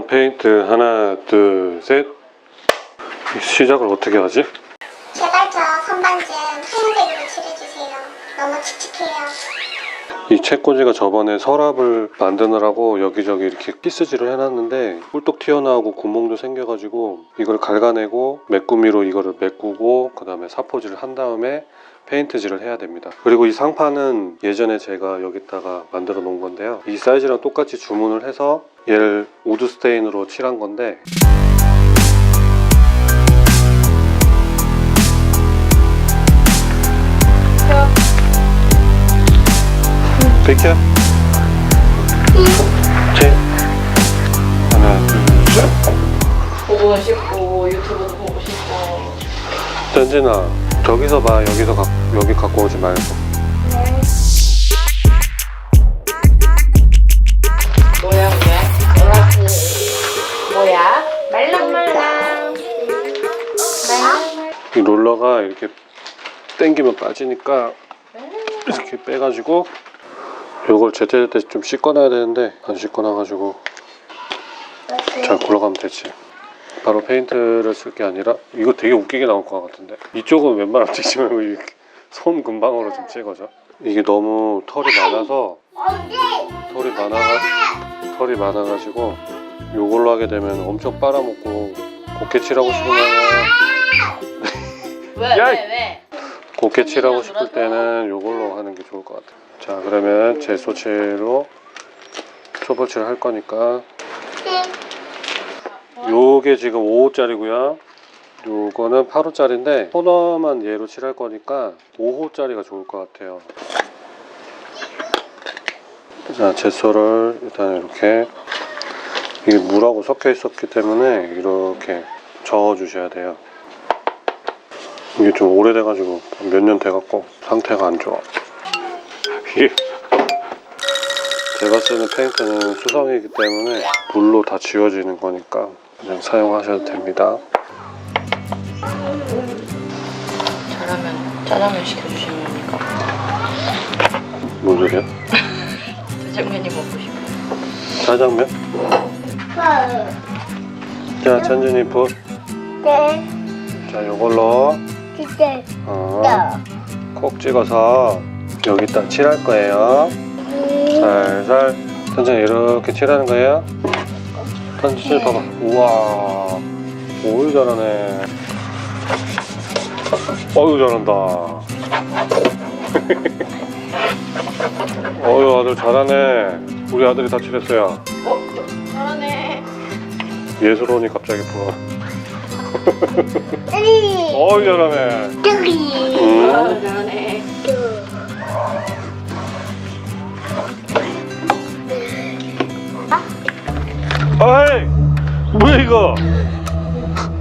책장 페인트 하나 둘 셋. 시작을 어떻게 하지? 제발 저 선반쯤 하얀색으로 칠해주세요. 너무 칙칙해요. 이 책꽂이가 저번에 서랍을 만드느라고 여기저기 이렇게 피스질을 해놨는데 꿀떡 튀어나오고 구멍도 생겨가지고 이걸 갈가내고 메꾸미로 이거를 메꾸고 그 다음에 사포질을 한 다음에 페인트질을 해야 됩니다. 그리고 이 상판은 예전에 제가 여기다가 만들어 놓은 건데요. 이 사이즈랑 똑같이 주문을 해서 얘를 우드 스테인으로 칠한 건데 비켜 제 하나 둘셋 보고 싶고 유튜브도 보고 싶고 전진아 저기서 봐 여기서 가, 여기 갖고 오지 말고 뭐야? 뭐라지? 뭐야? 말랑말랑 이 롤러가 이렇게 당기면 빠지니까 이렇게 빼가지고 요걸 제때제때 좀 씻어놔야 되는데 안 씻어놔가지고 잘 굴러가면 되지 바로 페인트를 쓸 게 아니라 이거 되게 웃기게 나올 것 같은데 이쪽은 웬만하면 찍지 말고 이손 금방으로 좀 찍어줘 이게 너무 털이 많아서 털이 많아가 털이 많아가지고 요걸로 하게 되면 엄청 빨아먹고 곱게 칠하고 싶으면 왜? 야, 왜? 왜? 곱게 칠하고 싶을 때는 요걸로 하는 게 좋을 것 같아요. 자, 그러면 제 소칠로 초벌칠을 할 거니까 요게 지금 5호짜리고요. 요거는 8호짜리인데 토너만 얘로 칠할 거니까 5호짜리가 좋을 것 같아요. 자, 제소를 일단 이렇게 이게 물하고 섞여 있었기 때문에 이렇게 저어 주셔야 돼요. 이게 좀 오래돼 가지고 몇 년 돼 갖고 상태가 안 좋아. 제가 쓰는 페인트는 수성이기 때문에 물로 다 지워지는 거니까 그냥 사용하셔도 됩니다. 잘하면 짜장면 시켜주시면 됩니까? 뭔 소리야? 짜장면이 먹고 싶어 짜장면? 자, 천진이 붓. 네, 자, 요걸로 진짜 어, 콕 찍어서 여기다 칠할 거예요. 살살 천천히 이렇게 칠하는 거예요. 천천히 봐봐. 우와, 오유 잘하네. 어유 잘한다. 어유 아들 잘하네. 우리 아들이 다 칠했어요. 어? 잘하네 예술원이 갑자기. 뚜리 어유 잘하네. 음. 아, 잘하네 아이 뭐야 이거?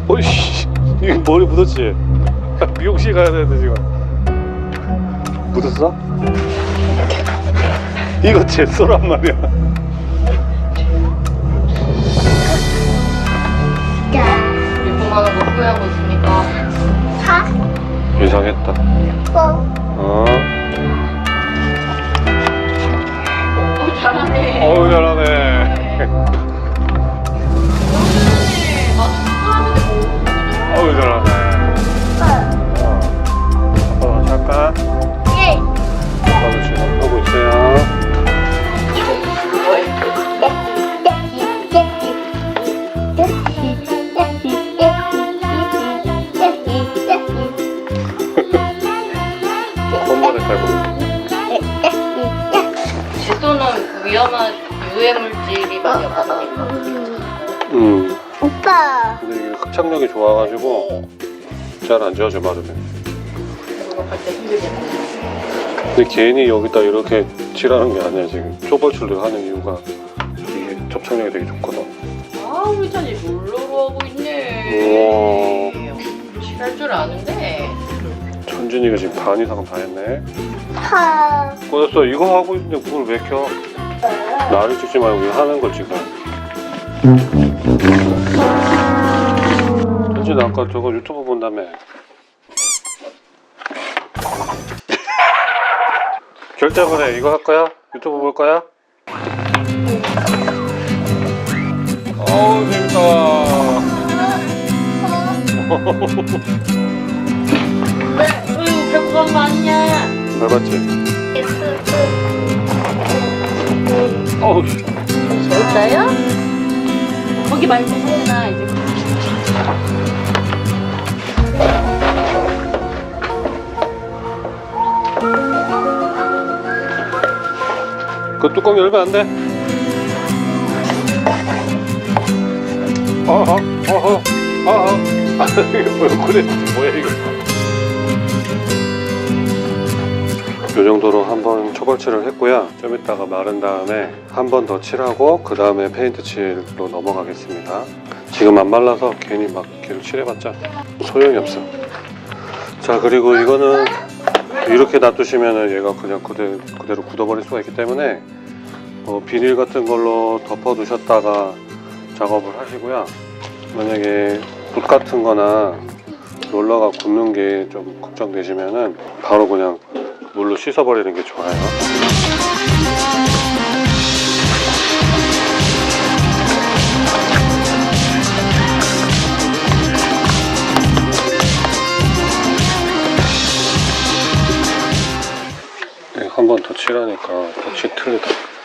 어이씨 이거 머리 묻었지? 미용실 가야 되는데 지금. 묻었어? 이거 제 쏘란 말이야. 그만하고 거 후회하고 있으니까 사, 이상했다. 오, 어? 어, 잘하네 어우 잘하네 잘안 마르면 작업할 때 힘들지 근데 괜히 여기다 이렇게 칠하는 게 아니야 지금. 초벌출을 하는 이유가 이게 접착력이 되게 좋거든 아 우리 찬이 몰로로 하고 있네. 칠할 줄 아는데. 천준이가 지금 반 이상은 다 했네. 파, 꺼졌어. 이거 하고 있는데 그걸 왜 켜? 나를 찍지 말고 이거 하는 걸 찍어 아까 저거 유튜브 본다며. 결제번에 이거 할 거야? 유튜브 볼 거야? 어우 재밌다. 왜? 어휴 배고픈 거 아니냐? 밟았지? 어우 씨. 재밌어요? 거기 말고 성훈아 이제 그 뚜껑 열면 안 돼. 어허, 어허, 어허. 아, 이게 뭐야, 그래. 뭐야, 이거. 요 정도로 한번 초벌칠을 했고요. 좀 이따가 마른 다음에 한 번 더 칠하고 그 다음에 페인트 칠로 넘어가겠습니다. 지금 안 말라서 괜히 막 계속 칠해봤자 소용이 없어. 자, 그리고 이거는 이렇게 놔두시면은 얘가 그냥 그대, 그대로 굳어버릴 수가 있기 때문에 어, 비닐 같은 걸로 덮어 두셨다가 작업을 하시고요. 만약에 붓 같은 거나 롤러가 굳는 게 좀 걱정되시면은 바로 그냥 물로 씻어버리는 게 좋아요. 한 번 더 칠하니까 확실히 틀리다.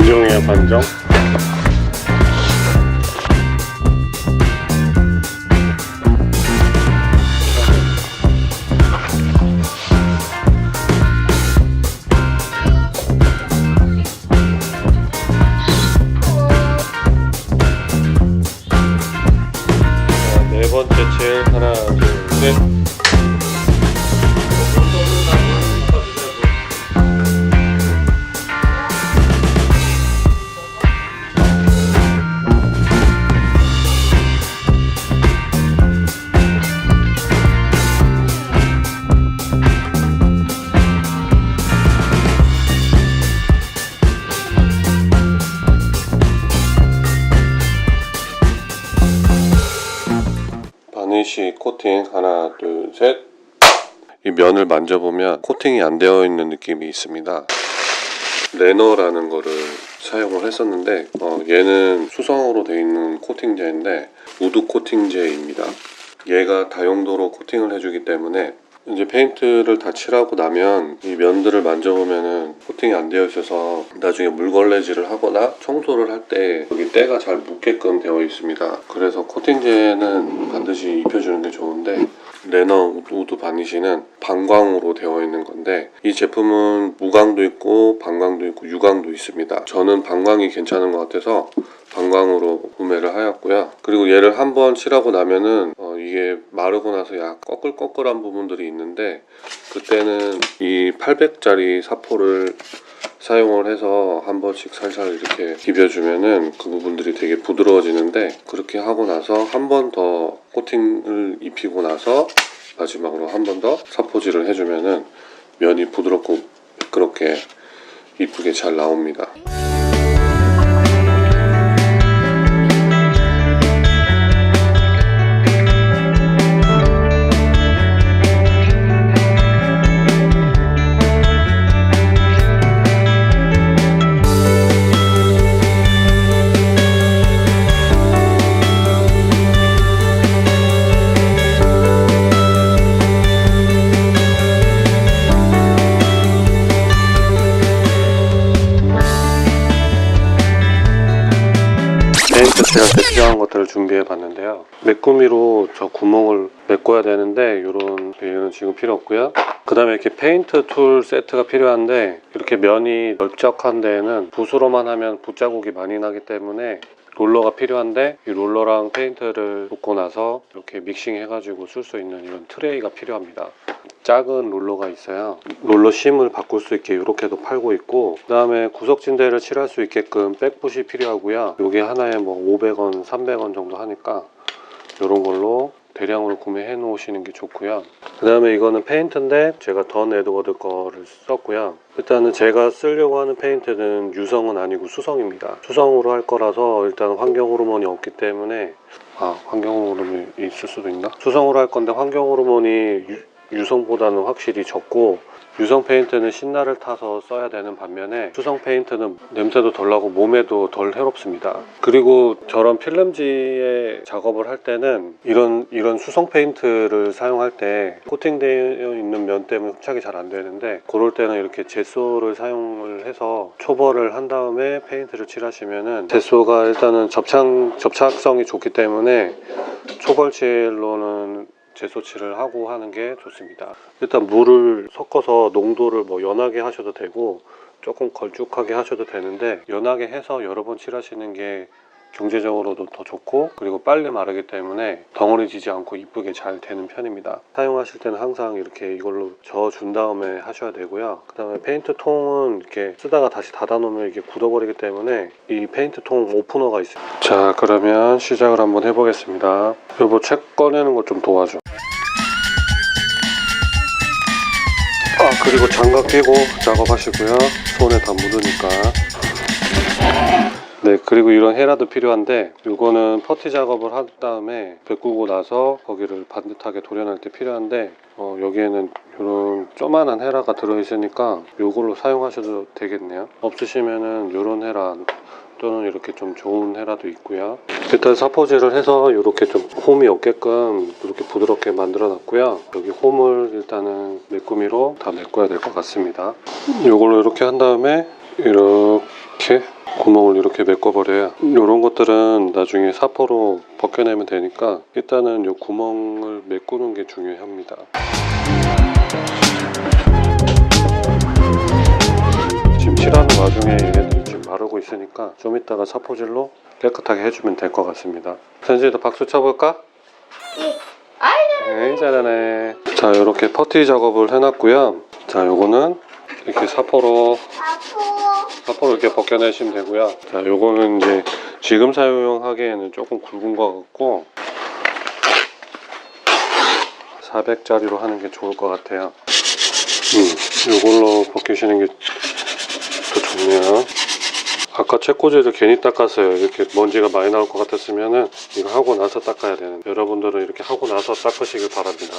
관정이야 관정. 코팅 하나 둘 셋. 이 면을 만져보면 코팅이 안 되어 있는 느낌이 있습니다. 레너라는 거를 사용을 했었는데 어, 얘는 수성으로 되어 있는 코팅제인데 우드 코팅제입니다. 얘가 다용도로 코팅을 해주기 때문에 이제 페인트를 다 칠하고 나면 이 면들을 만져보면은 코팅이 안 되어 있어서 나중에 물걸레질을 하거나 청소를 할 때 여기 때가 잘 묻게끔 되어 있습니다. 그래서 코팅제는 반드시 입혀주는 게 좋은데 레너 우드 바니쉬는 방광으로 되어 있는 건데 이 제품은 무광도 있고 방광도 있고 유광도 있습니다. 저는 방광이 괜찮은 것 같아서 방광으로 구매를 하였고요. 그리고 얘를 한번 칠하고 나면은 어, 이게 마르고 나서 약 꺼끌꺼끌한 부분들이 있는 데 그때는 이 800짜리 사포를 사용을 해서 한 번씩 살살 이렇게 비벼주면은 그 부분들이 되게 부드러워지는데 그렇게 하고 나서 한 번 더 코팅을 입히고 나서 마지막으로 한 번 더 사포질을 해주면은 면이 부드럽고 매끄럽게 이쁘게 잘 나옵니다. 때 필요한 것들을 준비해 봤는데요. 메꾸미로 저 구멍을 메꿔야 되는데 이런 얘는 지금 필요 없고요. 그 다음에 이렇게 페인트 툴 세트가 필요한데 이렇게 면이 넓적한 데에는 붓으로만 하면 붓자국이 많이 나기 때문에 롤러가 필요한데 이 롤러랑 페인트를 붓고 나서 이렇게 믹싱 해가지고 쓸 수 있는 이런 트레이가 필요합니다. 작은 롤러가 있어요. 롤러 심을 바꿀 수 있게 이렇게도 팔고 있고 그 다음에 구석진대를 칠할 수 있게끔 백붓이 필요하고요. 이게 하나에 뭐 500원, 300원 정도 하니까 이런 걸로 대량으로 구매해 놓으시는 게 좋고요. 그 다음에 이거는 페인트인데 제가 던 에드워드 거를 썼고요. 일단은 제가 쓰려고 하는 페인트는 유성은 아니고 수성입니다. 수성으로 할 거라서 일단 환경 호르몬이 없기 때문에 아 환경 호르몬이 있을 수도 있나? 수성으로 할 건데 환경 호르몬이 유, 유성보다는 확실히 적고 유성 페인트는 신나를 타서 써야 되는 반면에 수성 페인트는 냄새도 덜 나고 몸에도 덜 해롭습니다. 그리고 저런 필름지에 작업을 할 때는 이런 이런 수성 페인트를 사용할 때 코팅되어 있는 면 때문에 흡착이 잘 안 되는데 그럴 때는 이렇게 제소를 사용을 해서 초벌을 한 다음에 페인트를 칠하시면은 제소가 일단은 접착 접착성이 좋기 때문에 초벌칠로는 제소칠을 하고 하는 게 좋습니다. 일단 물을 섞어서 농도를 뭐 연하게 하셔도 되고 조금 걸쭉하게 하셔도 되는데 연하게 해서 여러 번 칠하시는 게 경제적으로도 더 좋고 그리고 빨리 마르기 때문에 덩어리 지지 않고 이쁘게 잘 되는 편입니다. 사용하실 때는 항상 이렇게 이걸로 저어준 다음에 하셔야 되고요. 그 다음에 페인트 통은 이렇게 쓰다가 다시 닫아 놓으면 이게 굳어버리기 때문에 이 페인트 통 오프너가 있어요. 자 그러면 시작을 한번 해보겠습니다. 여보 책 꺼내는 거좀 도와줘. 아 그리고 장갑 끼고 작업하시고요. 손에 다 묻으니까. 네, 그리고 이런 헤라도 필요한데 이거는 퍼티 작업을 한 다음에 메꾸고 나서 거기를 반듯하게 도려낼 때 필요한데 어, 여기에는 이런 조만한 헤라가 들어있으니까 이걸로 사용하셔도 되겠네요. 없으시면은 이런 헤라 또는 이렇게 좀 좋은 헤라도 있고요. 일단 사포질을 해서 이렇게 좀 홈이 없게끔 이렇게 부드럽게 만들어 놨고요. 여기 홈을 일단은 메꾸미로 다 메꿔야 될 것 같습니다. 이걸로 이렇게 한 다음에 이렇게 구멍을 이렇게 메꿔버려야 이런 것들은 나중에 사포로 벗겨내면 되니까 일단은 이 구멍을 메꾸는 게 중요합니다. 지금 칠하는 와중에 얘네들이 지금 마르고 있으니까 좀 이따가 사포질로 깨끗하게 해주면 될 것 같습니다. 선지도 박수 쳐볼까? 네, 잘하네. 자, 이렇게 퍼티 작업을 해놨고요. 자, 요거는 이렇게 사포로. 사포로 이렇게 벗겨내시면 되고요. 자, 요거는 이제 지금 사용하기에는 조금 굵은 것 같고 400짜리로 하는 게 좋을 것 같아요. 음, 요걸로 벗기시는 게 더 좋네요. 아까 책꽂이를 괜히 닦았어요. 이렇게 먼지가 많이 나올 것 같았으면은 이거 하고 나서 닦아야 되는. 여러분들은 이렇게 하고 나서 닦으시길 바랍니다.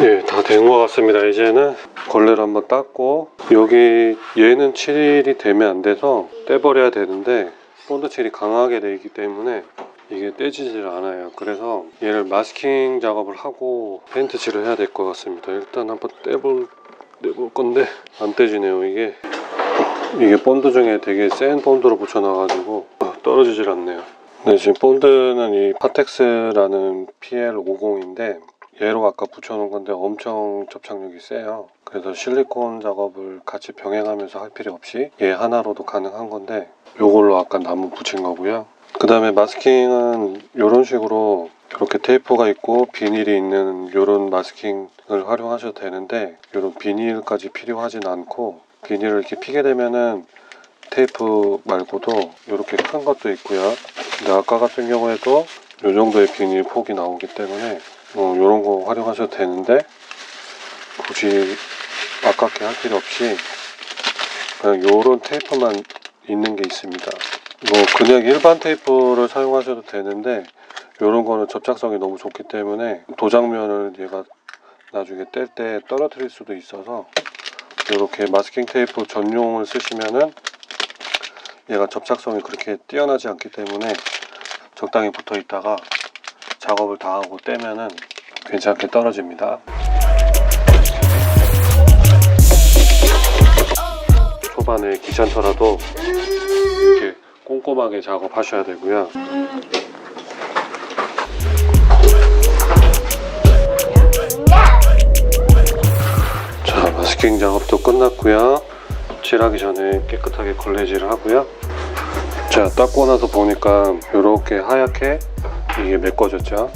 예, 다 된 것 같습니다. 이제는 걸레를 한번 닦고 여기 얘는 칠이 되면 안 돼서 떼버려야 되는데 본드 칠이 강하게 되어 있기 때문에 이게 떼지질 않아요. 그래서 얘를 마스킹 작업을 하고 페인트 칠을 해야 될 것 같습니다. 일단 한번 떼볼 떼볼 건데 안 떼지네요. 이게 이게 본드 중에 되게 센 본드로 붙여놔가지고 어, 떨어지질 않네요. 네, 지금 본드는 이 파텍스라는 PL50인데 얘로 아까 붙여놓은 건데 엄청 접착력이 세요. 그래서 실리콘 작업을 같이 병행하면서 할 필요 없이 얘 하나로도 가능한 건데 요걸로 아까 나무 붙인 거고요. 그 다음에 마스킹은 이런 식으로 이렇게 테이프가 있고 비닐이 있는 이런 마스킹을 활용하셔도 되는데 이런 비닐까지 필요하진 않고 비닐을 이렇게 피게 되면은 테이프 말고도 이렇게 큰 것도 있고요. 근데 아까 같은 경우에도 이 정도의 비닐 폭이 나오기 때문에 어, 이런 거 활용하셔도 되는데 굳이 아깝게 할 필요 없이 그냥 이런 테이프만 있는 게 있습니다. 뭐 그냥 일반 테이프를 사용하셔도 되는데 이런 거는 접착성이 너무 좋기 때문에 도장면을 얘가 나중에 뗄 때 떨어뜨릴 수도 있어서 이렇게 마스킹 테이프 전용을 쓰시면은 얘가 접착성이 그렇게 뛰어나지 않기 때문에 적당히 붙어 있다가 작업을 다 하고 떼면은 괜찮게 떨어집니다. 초반에 귀찮더라도 이렇게 꼼꼼하게 작업하셔야 되고요. 자, 마스킹 작업도 끝났고요. 칠하기 전에 깨끗하게 걸레질을 하고요. 자 닦고 나서 보니까 이렇게 하얗게 이게 메꿔졌죠.